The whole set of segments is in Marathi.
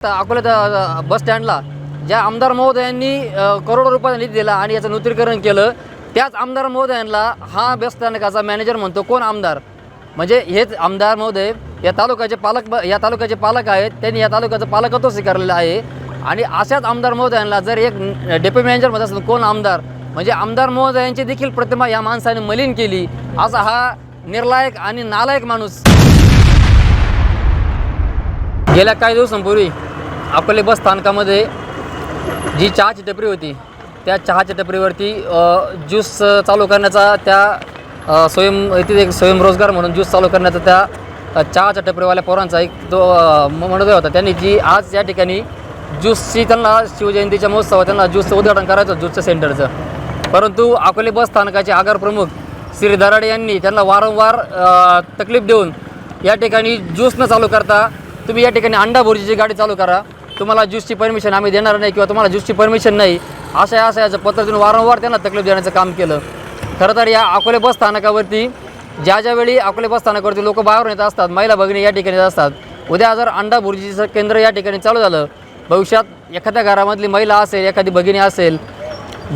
अकोल्यात बस स्टँडला ज्या आमदार महोदयांनी करोडो रुपयाचा निधी दिला आणि याचं नूतनीकरण केलं त्याच आमदार महोदयांना हा बस स्थानकाचा मॅनेजर म्हणतो कोण आमदार? म्हणजे हेच आमदार महोदय या तालुक्याचे पालक ब- या तालुक्याचे पालक आहेत त्यांनी या तालुक्याचं पालकत्व स्वीकारलेलं आहे. आणि अशाच आमदार महोदयांना जर एक डेप्युटी मॅनेजर म्हणत असेल कोण आमदार? म्हणजे आमदार महोदयांची देखील प्रतिमा या माणसाने मलिन केली असा हा निर्लायक आणि नालायक माणूस. गेल्या काही दिवसांपूर्वी अकोले बस स्थानकामध्ये जी चहाची टपरी होती त्या चहाच्या टपरीवरती ज्यूस चालू करण्याचा त्या स्वयं तिथे एक स्वयंरोजगार म्हणून ज्यूस चालू करण्याचा त्या चहाच्या टपरीवाल्या पोरांचा एक तो मनोदय होता. त्यांनी जी आज या ठिकाणी ज्यूसची त्यांना शिवजयंतीच्या महोत्सवात त्यांना ज्यूसचं उद्घाटन करायचं ज्यूसचं सेंटरचं. परंतु अकोले बस स्थानकाचे आगार प्रमुख श्री दराडे यांनी त्यांना वारंवार तकलीफ देऊन या ठिकाणी ज्यूस न चालू करता तुम्ही या ठिकाणी अंडा भुर्जीची गाडी चालू करा. तुम्हाला ज्यूसची परमिशन आम्ही देणार नाही किंवा तुम्हाला ज्यूसची परमिशन नाही अशा अशा याचं पत्र देऊन वारंवार त्यांना तकलीफ देण्याचं काम केलं. खरं तर या अकोले बस स्थानकावरती ज्या ज्यावेळी अकोले बस स्थानकावरती लोक बाहेरून येत असतात महिला भगिनी या ठिकाणी येत असतात उद्या जर अंडा भुर्जीचं केंद्र या ठिकाणी चालू झालं भविष्यात एखाद्या घरामधली महिला असेल एखादी भगिनी असेल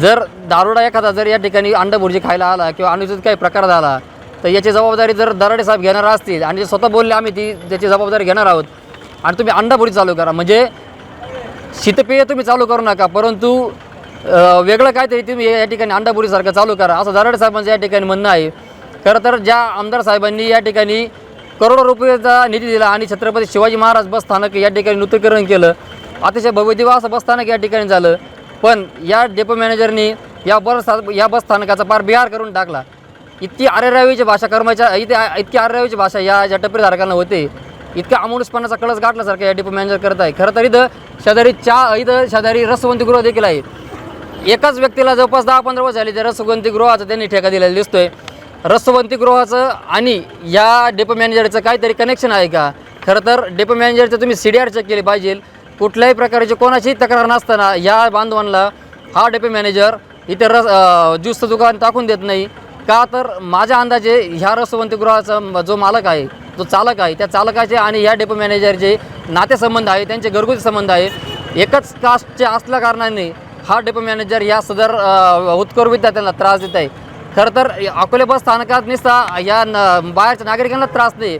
जर दारुडा एखादा जर या ठिकाणी अंडा भुर्जी खायला आला किंवा अनुचित काही प्रकार झाला तर याची जबाबदारी जर दराडे साहेब घेणार असतील आणि स्वतः बोलले आम्ही ती त्याची जबाबदारी घेणार आहोत आणि तुम्ही अंडा भुर्जी चालू करा. म्हणजे शीतपेय तुम्ही चालू करू नका परंतु वेगळं काहीतरी तुम्ही या ठिकाणी अंडापुरीसारखं चालू करा. असं दराडे साहेबांचं या ठिकाणी म्हणणं आहे. खरं तर ज्या आमदार साहेबांनी या ठिकाणी करोडो रुपयाचा निधी दिला आणि छत्रपती शिवाजी महाराज बस स्थानक या ठिकाणी नूतनीकरण केलं अतिशय भव्यदिवा असं बस स्थानक या ठिकाणी झालं. पण या डेपो मॅनेजरनी या बस या बस स्थानकाचा पार बिहार करून टाकला. इतकी आरेरावीची भाषा कर्मचारी इथे इतकी आरेरावीची भाषा या ज्या टपरीधारकांना होते इतका अमानुषपणाचा कळस गाठल्यासारखा या डेपो मॅनेजर करत आहे. खरं तर इथं शेजारी चा इथं शेजारी रसवंतीगृह देखील आहे. एकाच व्यक्तीला जवळपास दहा पंधरा वर्ष झाली त्या रसवंतीगृहाचा त्यांनी ठेका दिलेला दिसतोय. रसवंतीगृहाचं आणि या डेपो मॅनेजरचं काहीतरी कनेक्शन आहे का? खरं तर डेपो मॅनेजरचं तुम्ही सी डी आर चेक केली पाहिजे. कुठल्याही प्रकारची कोणाचीही तक्रार नसताना या बांधवांना हा डेपो मॅनेजर इथे रस ज्यूसचं दुकान टाकून देत नाही. का तर माझ्या अंदाजे ह्या रसवंतीगृहाचा म- जो मालक आहे जो चालक आहे. त्या चालकाचे आणि या डेपो मॅनेजरचे नातेसंबंध आहे त्यांचे घरगुती संबंध आहे. एकच कास्टचे असल्या कारणाने हा डेपो मॅनेजर या सदर अ, उत्कर विद्यार्थ्यांना त्रास देत आहे. खरं तर अकोले बस स्थानकात निसता या न बाहेरच्या नागरिकांना त्रास नाही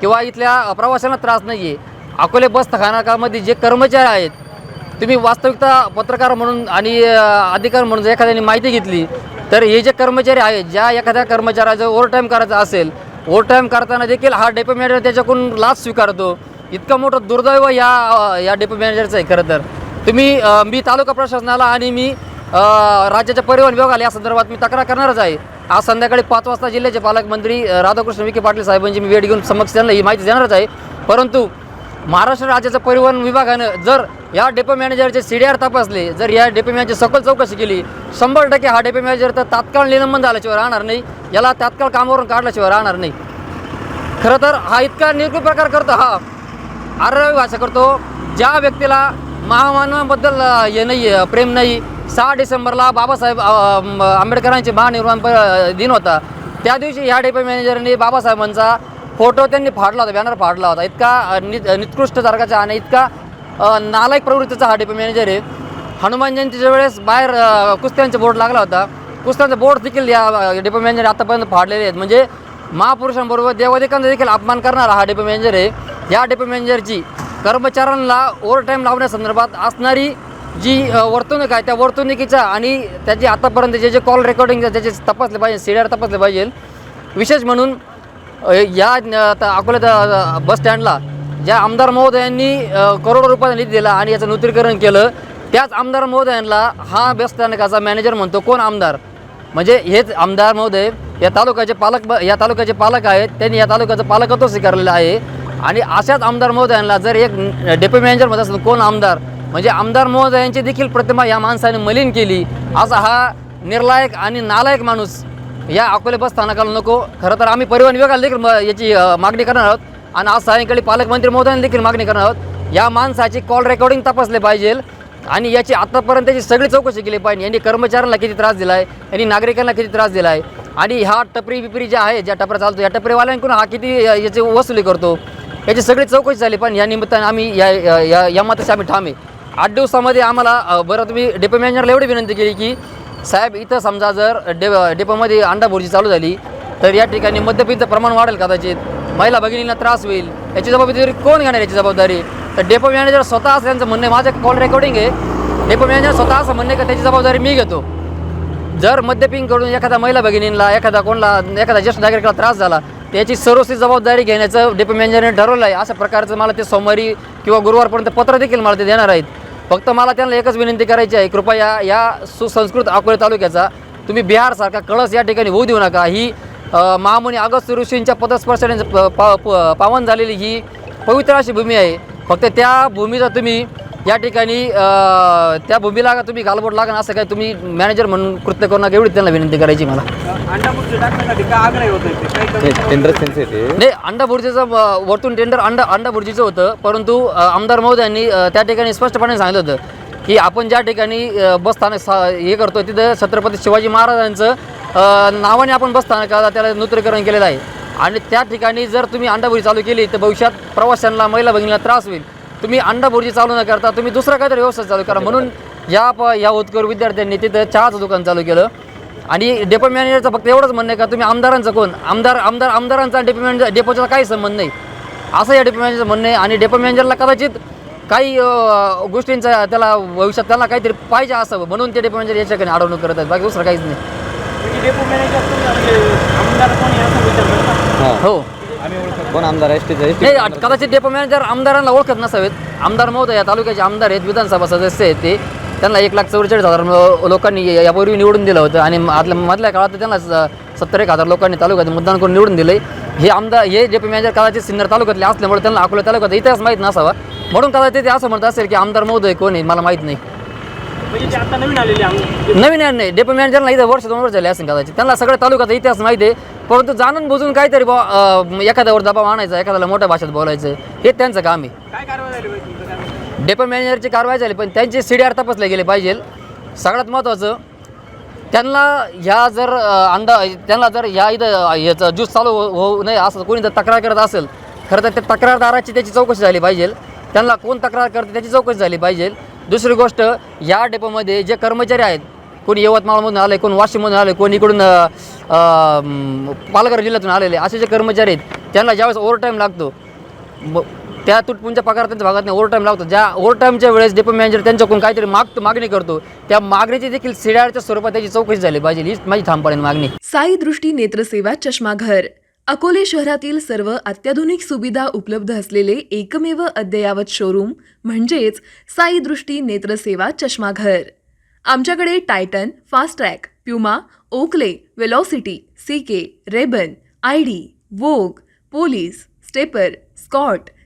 किंवा इथल्या प्रवाशांना त्रास नाही आहे अकोले बस स्थानकामध्ये जे कर्मचारी आहेत तुम्ही वास्तविकता पत्रकार म्हणून आणि अधिकार म्हणून जर एखाद्याने माहिती घेतली तर हे जे कर्मचारी आहेत ज्या एखाद्या कर्मचाऱ्याचं ओव्हरटाईम करायचं असेल ओव्हर टाईम करताना देखील हा डेपो मॅनेजर त्याच्याकडून लाच स्वीकारतो. इतकं मोठं दुर्दैव या या डेपो मॅनेजरचं आहे खरं तर. तुम्ही मी तालुका प्रशासनाला आणि मी राज्याच्या परिवहन विभागाला या संदर्भात मी तक्रार करणारच आहे. आज संध्याकाळी पाच वाजता जिल्ह्याचे पालकमंत्री राधाकृष्ण विखे पाटील साहेबांची मी वेळ घेऊन समक्ष त्यांना ही माहिती देणारच आहे. परंतु महाराष्ट्र राज्याचं परिवहन विभागानं जर या डेपो मॅनेजरचे सी डी आर तपासले जर या डेपो मॅनेजर सखोल चौकशी केली शंभर टक्के हा डेपो मॅनेजर तर तात्काळ निलंबन झाल्याशिवाय राहणार नाही याला तात्काळ कामावरून काढल्याशिवाय राहणार नाही. खरं तर हा इतका निर्कुल प्रकार करतो हा आररावी भाषा करतो ज्या व्यक्तीला महामानवाबद्दल हे नाही प्रेम नाही सहा डिसेंबरला बाबासाहेब आंबेडकरांचे महानिर्वाण प- दिन होता त्या दिवशी ह्या डेपो मॅनेजरने बाबासाहेबांचा फोटो त्यांनी फाडला होता बॅनर फाडला होता. इतका नि निकृष्ट दर्गाचा आणि इतका नालायक प्रवृत्तीचा हा डेपो मॅनेजर आहे. हनुमान जयंतीच्या वेळेस बाहेर कुस्त्यांचा बोर्ड लागला होता. कुस्त्यांचा बोर्ड देखील या अ, डेपो मॅनेजर आतापर्यंत फाडलेले आहेत. म्हणजे महापुरुषांबरोबर देवाधिकांचा देखील अपमान करणारा हा डेपो मॅनेजर आहे. या डेपो मॅनेजरची कर्मचाऱ्यांना ओव्हरटाईम लावण्यासंदर्भात असणारी जी वर्तणूक आहे त्या वर्तणुकीचा आणि त्याची आतापर्यंत जे जे कॉल रेकॉर्डिंग त्याचे तपासले पाहिजे सीडीआर तपासले पाहिजे. विशेष म्हणून या आता अकोल्यात बस स्टँडला ज्या आमदार महोदयांनी करोडो रुपयाचा निधी दिला आणि याचं नूतनीकरण केलं त्याच आमदार महोदयांना हा बस स्थानकाचा मॅनेजर म्हणतो कोण आमदार? म्हणजे हेच आमदार महोदय या तालुक्याचे पालक ब- या तालुक्याचे पालक आहेत त्यांनी या तालुक्याचं पालकत्व स्वीकारलेलं आहे आणि अशाच आमदार महोदयांना जर एक डेप्युटी मॅनेजर म्हणत असेल कोण आमदार? म्हणजे आमदार महोदयांची देखील प्रतिमा या माणसाने मलिन केली असा हा निर्लायक आणि नालायक माणूस या अकोले बस स्थानकाला नको. खरं तर आम्ही परिवहन विभागाला देखील याची मागणी करणार आहोत. आणि आज सायंकाळी पालकमंत्री महोदयांनी देखील मागणी करणार आहोत. या माणसाची कॉल रेकॉर्डिंग तपासले पाहिजे. आणि याची आतापर्यंतची सगळी चौकशी केली पाहिजे. यांनी कर्मचाऱ्यांना किती त्रास दिला आहे यांनी नागरिकांना किती त्रास दिला आहे आणि ह्या टपरी बिपरी ज्या आहे ज्या टपऱ्या चालतो या टपरीवाल्यांकडून हा किती याची वसुली करतो? याची सगळी चौकशी झाली पण या निमित्ताने आम्ही या या- या या मताशी आम्ही ठाम आहे. आठ दिवसामध्ये आम्हाला बरं तुम्ही डेपो मॅनेजरला एवढी विनंती केली की साहेब इथं समजा जर डे डेपोमध्ये अंडा भुर्जी चालू झाली तर या ठिकाणी मद्यपीचं प्रमाण वाढेल कदाचित. महिला भगिनींना त्रास होईल. याची जबाबदारी कोण घेणार याची जबाबदारी? तर डेपो मॅनेजर स्वतः असं त्यांचं म्हणणं माझं कॉल रेकॉर्डिंग आहे. डेपो मॅनेजर स्वतः असं म्हणणं का त्याची जबाबदारी मी घेतो? जर मद्यपिंग करून एखाद्या महिला भगिनींना एखादा कोणला एखादा ज्येष्ठ नागरिकाला त्रास झाला त्याची सर्वस्वी जबाबदारी घेण्याचं डेपो मॅनेजरने ठरवलं आहे. अशा प्रकारचं मला ते सोमवारी किंवा गुरुवारपर्यंत पत्र देखील मला ते देणार आहेत. फक्त मला त्यांना एकच विनंती करायची आहे कृपया या सुसंस्कृत अकोले तालुक्याचा तुम्ही बिहारसारखा कळस या ठिकाणी होऊ देऊ नका. ही महामुनी अगस्त ऋषींच्या पदस्पर्शाने प- पा- प- पावन झालेली ही पवित्र अशी भूमी आहे. फक्त त्या भूमीचा तुम्ही या ठिकाणी त्या भूमीला का तुम्ही गालबोट लागणं असं काही तुम्ही मॅनेजर म्हणून कृत्य करू नका एवढी त्यांना विनंती करायची मला. टेंडर नाही अंडा वरतून टेंडर अंडा अंडा बुर्जीचं होतं परंतु आमदार महोदयांनी त्या ठिकाणी स्पष्टपणे सांगितलं होतं की आपण ज्या ठिकाणी अ, बसस्थानक सा हे करतो तिथं छत्रपती शिवाजी महाराजांचं नावाने आपण बसस्थानकाला त्याला नूतनीकरण केलेलं आहे. आणि त्या ठिकाणी जर तुम्ही अंडाभुर्जी चालू केली तर भविष्यात प्रवाशांना महिला भगिनीला त्रास होईल. तुम्ही अंडाभुर्जी चालू न करता तुम्ही दुसरं काहीतरी व्यवसाय चालू करा. म्हणून या प या होतकर विद्यार्थ्यांनी तिथं चहाचं दुकान चालू केलं. आणि डेपो मॅनेजरचं फक्त एवढंच म्हणणं आहे का तुम्ही आमदारांचं कोण? आमदार आमदार आमदारांचा डेपो मॅनेजर डेपोचा काही संबंध नाही. असं या डेपो मॅनेजरचं म्हणणं आहे. आणि डेपो मॅनेजरला कदाचित काही गोष्टींचा त्याला भविष्यात त्याला काहीतरी पाहिजे असावं म्हणून ते डेपो मॅनेजर याच्याकडे अडवणूक करत आहेत. बाकी दुसरं काहीच नाही. म्हणजे डेपो मॅनेजर म्हणजे आमदार कोणी असं विचारलं का हां. हो. कोण आमदार एस टीचा एस नाही कदाचित डेपो मॅनेजर आमदारांना ओळखत नसावेत. आमदार महोदय या तालुक्याचे आमदार आहेत विधानसभा सदस्य आहेत ते. त्यांना एक लाख चौवेचाळीस हजार लोकांनी यापूर्वी निवडून दिलं होतं आणि आतल्या मधल्या काळात त्यांना सत्तर एक हजार लोकांनी तालुक्यात मतदान करून निवडून दिले. हे आमदार हे डेपो मॅनेजर कदाचित सिन्नर तालुक्यातले असल्यामुळे त्यांना अकोला तालुक्यात इतिहास माहीत नसावा. म्हणून कदाचित ते असं म्हणत असेल की आमदार महोदय कोण आहे मला माहीत नाही. म्हणजे नवीन आहे नाही. डेपो मॅनेजरला इथं वर्ष दोन वर्ष झाले असेल कदाचित. त्यांना सगळ्या तालुक्याचा इतिहास माहिती आहे. परंतु जाणून बुजून काहीतरी एखाद्यावर दबाव आणायचा एखाद्याला मोठ्या भाषेत बोलायचं हे त्यांचं काम आहे. डेपो मॅनेजरची कारवाई झाली पण त्यांचे सी डी आर तपासले गेले पाहिजे. सगळ्यात महत्त्वाचं त्यांना ह्या जर अंदा त्यांना जर ह्या इथं याचा ज्यूस चालू हो- होऊ नये असं कोणी जर तक्रार करत असेल खरं तर त्या तक्रारदाराची त्याची चौकशी झाली पाहिजे. त्यांना कोण तक्रार करते त्याची चौकशी झाली पाहिजे. दुसरी गोष्ट या डेपोमध्ये जे कर्मचारी आहेत कोणी यवतमाळमधून आले कोण वाशिममधून आले कोण इकडून पालघर जिल्ह्यातून आलेले असे जे कर्मचारी आहेत त्यांना ज्यावेळेस ओव्हर टाईम लागतो त्या तुटपुंच्या पगार त्यांच्या भागात ओव्हर टाईम लागतो. ज्या ओव्हर टाईमच्या वेळेस डेपो मॅनेजर त्यांच्याकडून काहीतरी माग मागणी करतो त्या मागणीची देखील सिडारच्या स्वरूपात त्याची चौकशी झाली पाहिजे. हीच माझी ठामपणे मागणी. साई दृष्टी नेत्रसेवा चष्माघर. अकोले शहरातील सर्व अत्याधुनिक सुविधा उपलब्ध असलेले एकमेव अद्ययावत शोरूम म्हणजेच साई दृष्टी नेत्रसेवा चष्माघर. आमच्याकडे Titan Fastrack Puma Oakley Velocity CK RayBan I D Vogue Police Stepper Scott